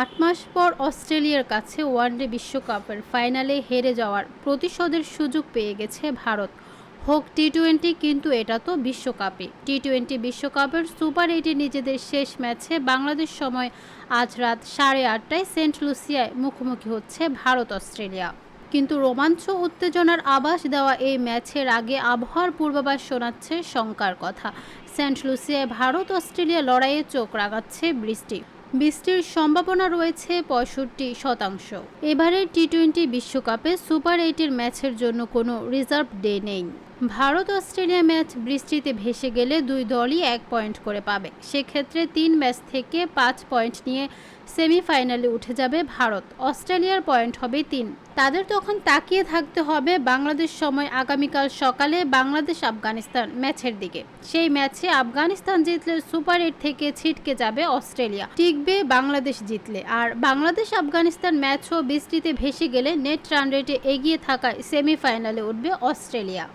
আট মাস পর অস্ট্রেলিয়ার কাছে ওয়ানডে বিশ্বকাপের ফাইনালে হেরে যাওয়ার প্রতিশোধের সুযোগ পেয়ে গেছে ভারত। হোক টি টোয়েন্টি কিন্তু এটা তো বিশ্বকাপে টি টোয়েন্টি বিশ্বকাপের সুপার এইটে নিজেদের শেষ ম্যাচে বাংলাদেশ সময় আজ রাত সাড়ে আটটায় সেন্ট লুসিয়ায় মুখোমুখি হচ্ছে ভারত অস্ট্রেলিয়া। কিন্তু রোমাঞ্চ উত্তেজনার আভাস দেওয়া এই ম্যাচের আগে আবহাওয়ার পূর্বাভাস শোনাচ্ছে শঙ্কার কথা। সেন্ট লুসিয়ায় ভারত অস্ট্রেলিয়া লড়াইয়ে চোখ রাগাচ্ছে বৃষ্টি। বৃষ্টির সম্ভাবনা রয়েছে পঁয়ষট্টি শতাংশ। এবারের টি টোয়েন্টি বিশ্বকাপে সুপার এইটের ম্যাচের জন্য কোনো রিজার্ভ ডে নেই। ভারত অস্ট্রেলিয়া ম্যাচ বৃষ্টিতে ভেসে গেলে দুই দলই এক পয়েন্ট করে পাবে। সেক্ষেত্রে তিন ম্যাচ থেকে পাঁচ পয়েন্ট নিয়ে সেমিফাইনালে উঠে যাবে ভারত। অস্ট্রেলিয়ার পয়েন্ট হবে তিন। তাদের তখন তাকিয়ে থাকতে হবে বাংলাদেশ সময় আগামীকাল সকালে বাংলাদেশ আফগানিস্তান ম্যাচের দিকে। সেই ম্যাচে আফগানিস্তান জিতলে সুপার এইট থেকে ছিটকে যাবে অস্ট্রেলিয়া। টিকবে বাংলাদেশ জিতলে। আর বাংলাদেশ আফগানিস্তান ম্যাচও বৃষ্টিতে ভেসে গেলে নেট রান রেটে এগিয়ে থাকায় সেমিফাইনালে উঠবে অস্ট্রেলিয়া।